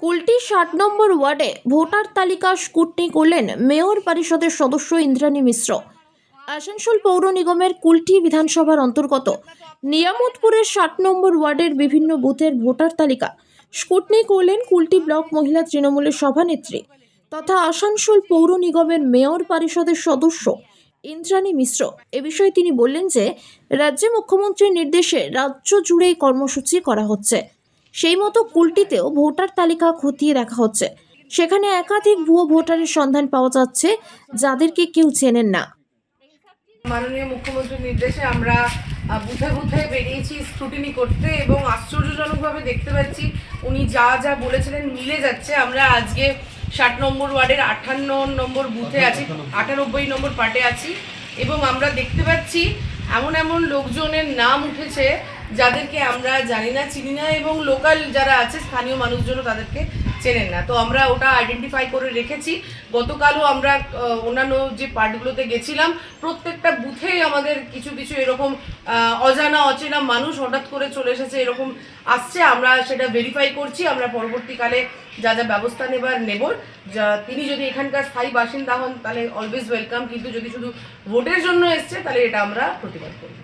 কুলটি ষাট নম্বর ওয়ার্ডে ভোটার তালিকা স্কুটনি করলেন মেয়র পরিষদের সদস্য ইন্দ্রাণী মিশ্র। আসানসোল পৌর নিগমের কুলটি বিধানসভার অন্তর্গত নিয়ামতপুরের ষাট নম্বর ওয়ার্ডের বিভিন্ন বুথের ভোটার তালিকা স্কুটনি করলেন কুলটি ব্লক মহিলা তৃণমূলের সভানেত্রী তথা আসানসোল পৌর নিগমের মেয়র পরিষদের সদস্য ইন্দ্রাণী মিশ্র। এ বিষয়ে তিনি বললেন যে, রাজ্যে মুখ্যমন্ত্রীর নির্দেশে রাজ্য জুড়ে কর্মসূচি করা হচ্ছে। সেই মতো কুলটিতেও ভোটার তালিকা খতিয়ে দেখা হচ্ছে। সেখানে একাধিক ভুয়ো ভোটারের সন্ধান পাওয়া যাচ্ছে, যাদেরকে কেউ চেনেন না। মাননীয় মুখ্যমন্ত্রীর নির্দেশে আমরা বুথে বুথে বেরিয়েছি স্ক্রুটিনি করতে এবং আশ্চর্যজনকভাবে দেখতে পাচ্ছি উনি যা যা বলেছিলেন মিলে যাচ্ছে। আমরা আজকে ষাট নম্বর ওয়ার্ডের আটান্ন নম্বর বুথে আছি, আটানব্বই নম্বর পার্টে আছি এবং আমরা দেখতে পাচ্ছি এমন এমন লোকজনের নাম উঠেছে যাদেরকে আমরা জানি না, চিনি না এবং লোকাল যারা আছে, স্থানীয় মানুষজনও তাদেরকে চেনেন না। তো আমরা ওটা আইডেন্টিফাই করে রেখেছি। গতকালও আমরা অন্যান্য যে পার্টগুলোতে গেছিলাম, প্রত্যেকটা বুথেই আমাদের কিছু কিছু এরকম অজানা, অচেনা মানুষ হঠাৎ করে চলে এসেছে, এরকম আসছে। আমরা সেটা ভেরিফাই করছি। আমরা পরবর্তীকালে যা যা ব্যবস্থা নেবার নেব। যা, তিনি যদি এখানকার স্থায়ী বাসিন্দা হন, তাহলে অলওয়েজ ওয়েলকাম কিন্তু যদি শুধু ভোটের জন্য এসছে, তাহলে এটা আমরা প্রতিবাদ করব।